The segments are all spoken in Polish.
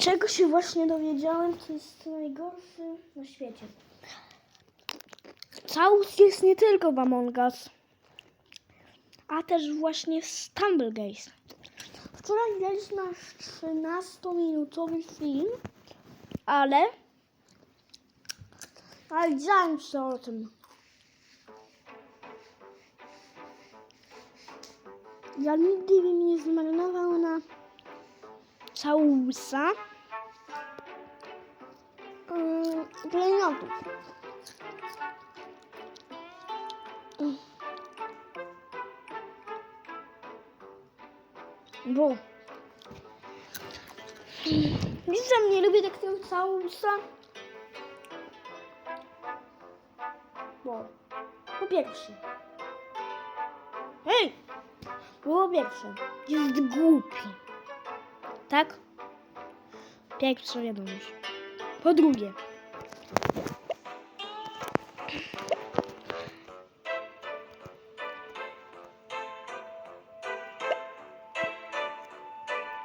Czego się właśnie dowiedziałem, to jest najgorszy na świecie. Całus jest nie tylko w Among Us, a też właśnie w Stumblegaze. Wczoraj graliśmy aż 13-minutowy film, ale... Ale wiedziałem się o tym. Ja nigdy bym nie zmarnował na całusa yy, klejnotów. Mm. Bo Widzę, nie lubię takiego całusa. Bo po pierwsze Hej! Po pierwsze, jest głupi. Tak? Pierwsza wiadomość. Po drugie.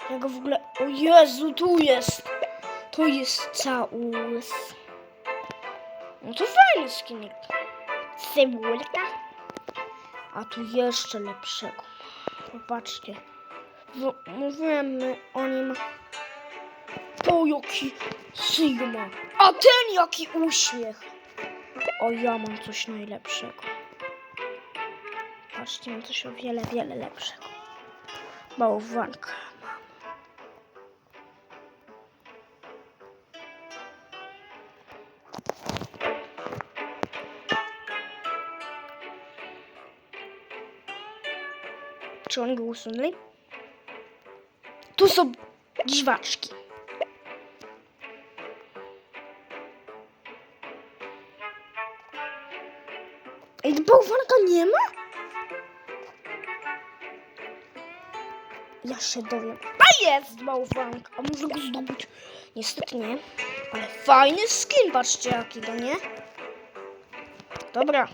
Ja w ogóle... O Jezu, tu jest! To jest caus. No to fajny skinek. Cebulka. A tu jeszcze lepszego. Popatrzcie. Mówiłem o nim. To jaki Sigma. A ten jaki uśmiech. O, ja mam coś najlepszego. Patrzcie, mam coś o wiele, wiele lepszego. Bałwanka. Czy oni go usunęli? Tu są dziwaczki. Ej, bałwanka nie ma? Ja się dowiem. A jest bałwanka! A może go zdobyć? Niestety nie. Ale fajny skin, patrzcie jaki to, nie? Dobra.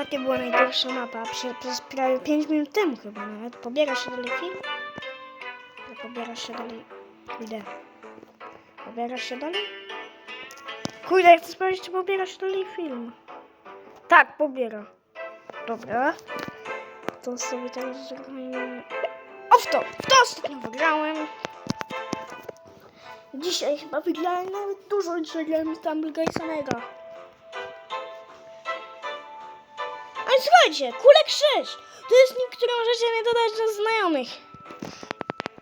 Ostatnio była najgorsza mapa, przy, przez prawie 5 minut temu chyba nawet. Pobiera się film? Nie pobiera się dalej. Kurde. Pobiera się dalej? Kurde, ja chcę sprawdzić, czy pobiera się dalej film. Tak, pobiera. Dobra. To sobie teraz zagrajmy. O, w to! W to ostatnio wygrałem. Dzisiaj chyba wygrałem nawet dużo, dzisiaj grałem Stumblegate'a Mega. Słuchajcie, kulek 6. To jest nick, który możecie mnie dodać do znajomych.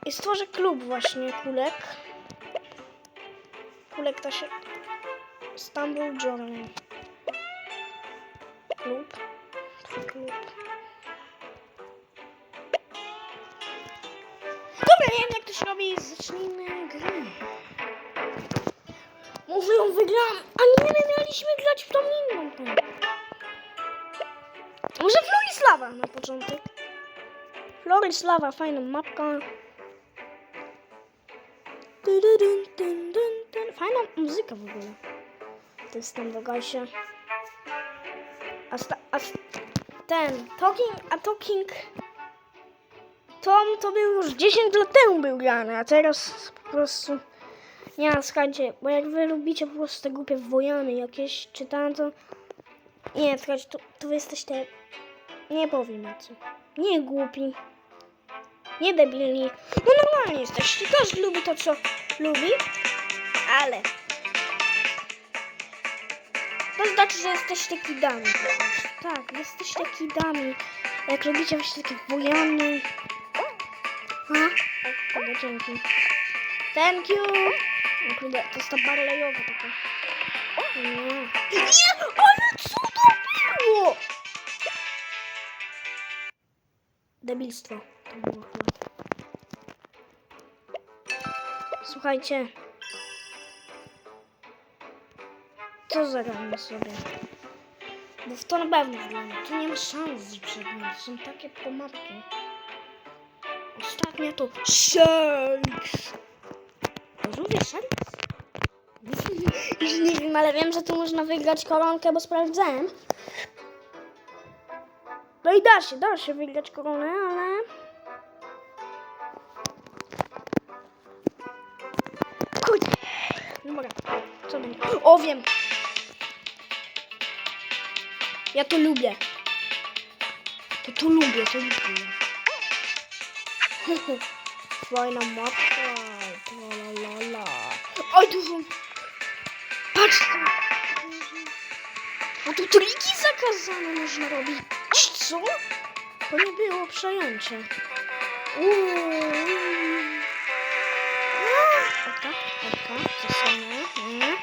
I stworzę klub właśnie kulek. Kulek to się... Stumble Journey. Klub. Klub. Dobra, wiem jak to się robi. Zacznijmy grę. Mówią, wygrałam. A nie, nie mieliśmy grać w tą inną. Może Florislawa na początek. Florislawa, fajna mapka. Fajna muzyka w ogóle. To jest tam w Gajsie. A, sta, a ten Talking, a Talking Tom to był już 10 lat temu był grany, a teraz po prostu nie słuchajcie, bo jak wy lubicie po prostu te głupie wojany jakieś czytałem to nie, słuchajcie, to, to jesteście nie powiem co. Nie głupi. Nie debilni. No normalnie jesteście. Każdy lubi to, co lubi. Ale. To znaczy, że jesteście kidami. Tak, jesteście kidami. Jak lubicie właśnie takie wojany. Ha? Dobra, dzięki. Thank you. O kurde, to jest ta barlejowa taka. Nie. Nie, ale co to było? Debilstwo. To było chyba. Słuchajcie. Co zagramy sobie? Bo w to na pewno wygląda. Tu nie ma szans, przegramy. To są takie pomapki. Ostatnio to Sharks. Lubię Sharks? Już nie wiem, ale wiem, że tu można wygrać koronkę, bo sprawdzałem. No i da się, da się wygrać koronę, ale... Kurde. No dobra, co będzie? O, wiem! Ja to lubię. To to lubię, to lubię. Fajna mapka. La, la, la. Oj, dużo. Patrz! A tu triki zakazane można robić. Co? To nie było przejęcie. Uuu. Oka, oka, zasunę. Nie.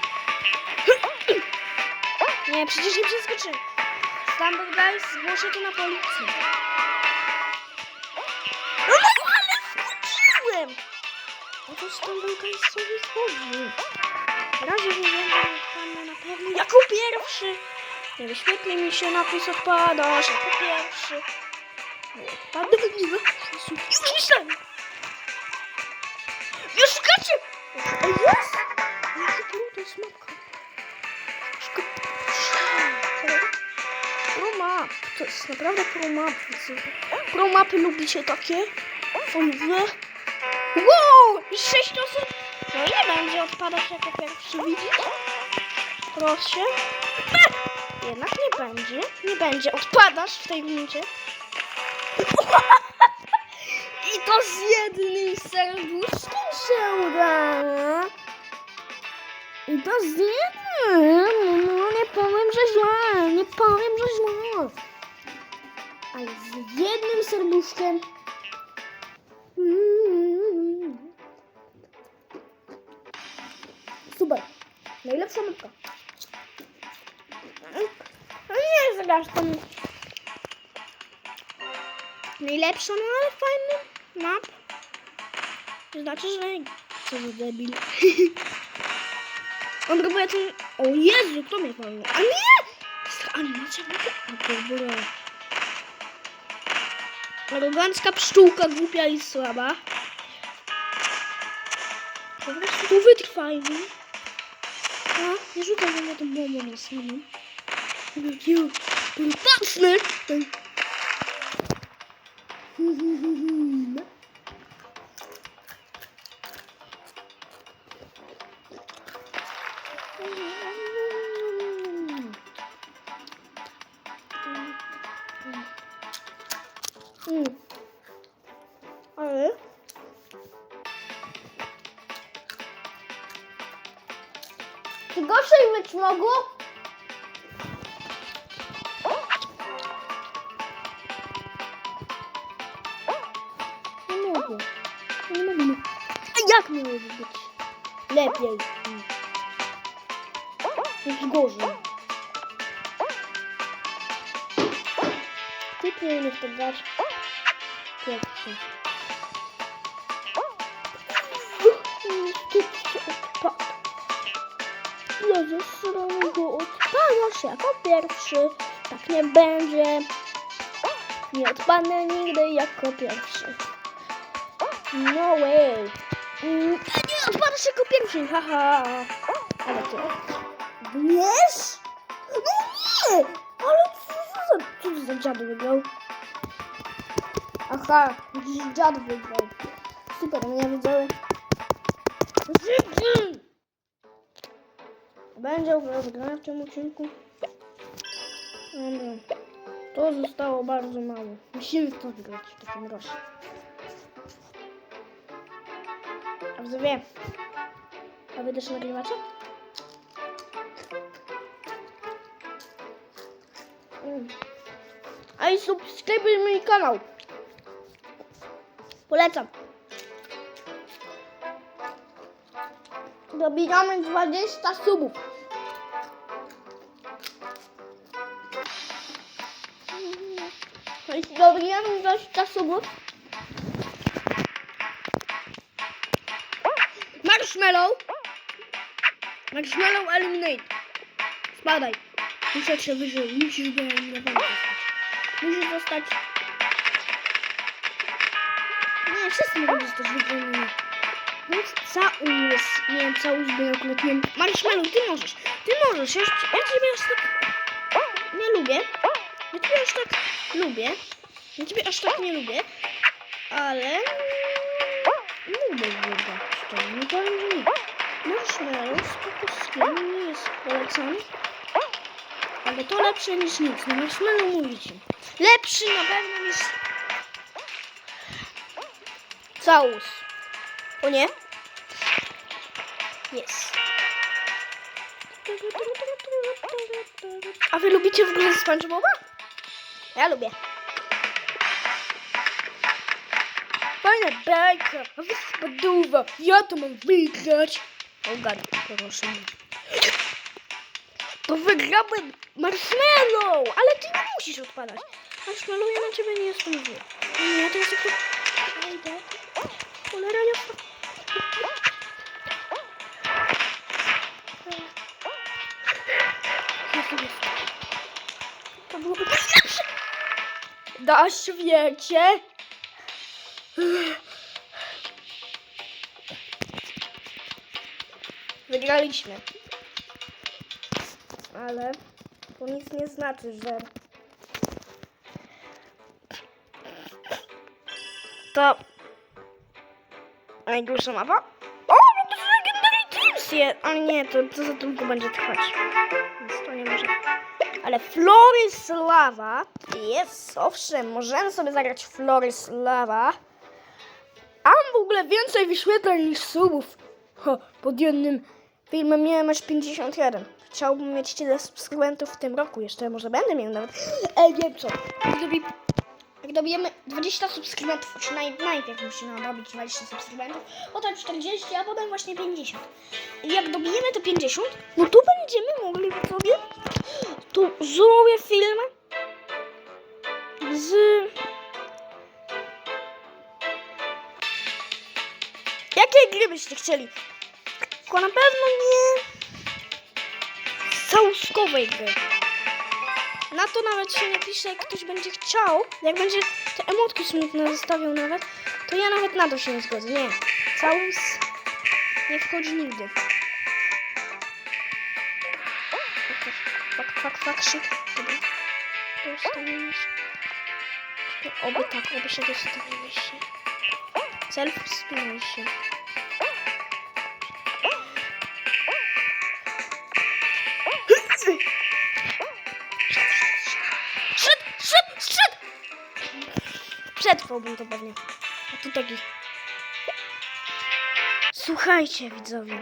Nie, przecież nie przeskoczy. Stumble Guys, zgłoszę to na policję. No, no ale wskoczyłem! O to Stumble Guys sobie chodzi. Na razie nie wiem, na pewno jako pierwszy. Nie wyświetli mi się napis odpadasz jako pierwszy. Odpadł. Już myślałem. Już skacze! O, jest! Jaki to jest mapka. Pro map. To jest naprawdę pro map. Pro mapy lubicie takie? Fajne. Wow! Sześć osób. No i nie będzie odpadać jako pierwszy, widzisz? Proszę. Jednak nie będzie. Nie będzie. Odpadasz w tej minucie. I to z jednym serduszkiem się udało. I to z jednym. No nie powiem, że źle. Nie powiem, że źle. Ale z jednym serduszkiem. Mm. Super. Najlepsza mapka. No nie jest aż tam najlepsza, no ale fajny map. To znaczy, że co za debil. On próbuje ten... O Jezu, kto mnie walnął? A nie! Animacja głupia. O dobra. Arogancka pszczółka głupia i słaba. Po prostu tu wytrwajmy. A, nie rzucaj we mnie tą bombą na samą. Jakie brutaszne! Mm. Ale czy gorzej być mogło? Nie mogło. A jak miało być? Lepiej. Już gorzej. Ty powinien to grać pierwszy. Ja zesram go odpalasz jako pierwszy. Tak nie będzie. Nie odpadnę nigdy jako pierwszy. No way. Mm, Nie odpadasz jako pierwszy, haha. Ale ty. Wiesz? No nie! Ale co to za, co za dziad wygrał? Aha, dziad wygrał. Super, ja wiedziałem. Będzie w tym odcinku. Dobra. To zostało bardzo mało. Musimy to wygrać w takim razie. A wy wie. A wy też nagrywacie? Mm. A i subskrybuj mój kanał. Polecam. Dobijamy 20 subów. Jeśli dobijamy 20 subów, Marshmallow. Marshmallow eliminate. Spadaj. Musisz się wyżyć. Musisz go eliminować. Musisz zostać... Nie, wszyscy mogą zostać wygranymi. Więc Caus. Nie wiem, Caus by akurat nie... Marshmallow, ty możesz. Ty możesz. Ja, ja ciebie aż tak... Nie lubię. Ja ciebie aż tak lubię. Ja ciebie aż tak nie lubię. Ale... Lubię wygrać. Szczerze, nie powiem, nie. marshmallow z kokoskiem nie jest polecany. Ale to lepsze niż nic. No marshmallow mówicie. Lepszy na pewno niż całus. O nie? Jest. A wy lubicie w ogóle SpongeBoba? Ja lubię. Fajna bajka, a wy spaduwa. Ja to mam wygrać. O gad, proszę. To wygrałem Marshmallow, ale ty nie musisz odpadać. Marshmallow, ja na ciebie nie jestem zły. Nie, to jest tylko... Przejdę. Cholera, ja... To byłoby najlepsze. Na świecie. Wygraliśmy. Ale to nic nie znaczy, że to najgorsza mapa. O, no to jest Legendary Teams je, ale nie, to, to za długo będzie trwać. Więc to nie może. Ale Florys Lava jest, owszem, możemy sobie zagrać Florys Lava. A mam w ogóle więcej wyświetleń niż subów. Ho, pod jednym filmem miałem aż 51. Chciałbym mieć tyle subskrybentów w tym roku. Jeszcze może będę miał nawet. Ej, wiem co. Jak, dobi, jak dobijemy 20 subskrybentów, czy naj, najpierw musimy narobić 20 subskrybentów, potem 40, a potem właśnie 50. I jak dobijemy te 50, no to będziemy mogli sobie tu zrobię film z Jakie gry byście chcieli? Tylko na pewno nie całuskowej gry. Na to nawet się nie pisze, jak ktoś będzie chciał. Jak będzie te emotki smutne zostawiał nawet, to ja nawet na to się nie zgodzę. Nie. Całus nie wchodzi nigdy. Fak, fak, fak, szyk. Dobra. Dostaniemy. Oby tak, oby się dostawimy się. Self wspinaj się. Przetrwałbym to pewnie. A tu taki. Słuchajcie, widzowie.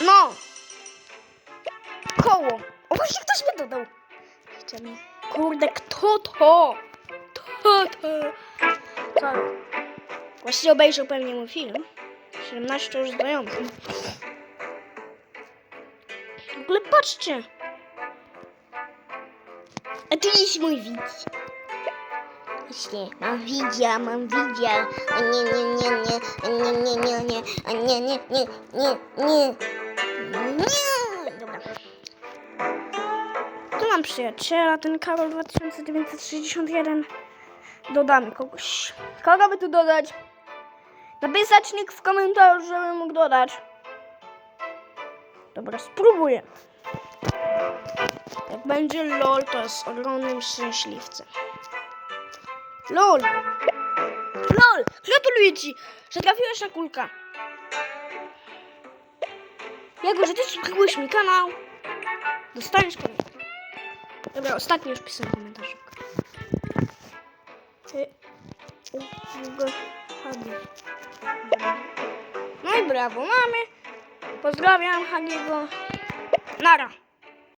No! Koło! O, właśnie ktoś mi dodał. Chciałem- Kurde, kto to? Kto to? To. Właściwie obejrzał pewnie mój film. 17 już znajomych. Patrzcie. A tu jest mój widz. Właśnie, mam widzia, mam widzia. A nie, nie, nie, nie, a nie, nie, nie, nie, a nie, nie, nie, nie, nie. Nie! Dobra. Tu mam przyjaciela, ten Karol 2961. Dodamy kogoś. Kogo by tu dodać? Napisać nick w komentarzu, żebym mógł dodać. Dobra, spróbuję. Jak będzie LOL, to jest ogromnym szczęśliwcem. LOL! LOL! Gratuluję ci, że trafiłeś na kulka. Jako, że ty subskrybujesz mi kanał, dostaniesz komentarz. Dobra, ostatnio już pisałem komentarz. No i brawo, mamy. Pozdrawiam Hagiego. Nara.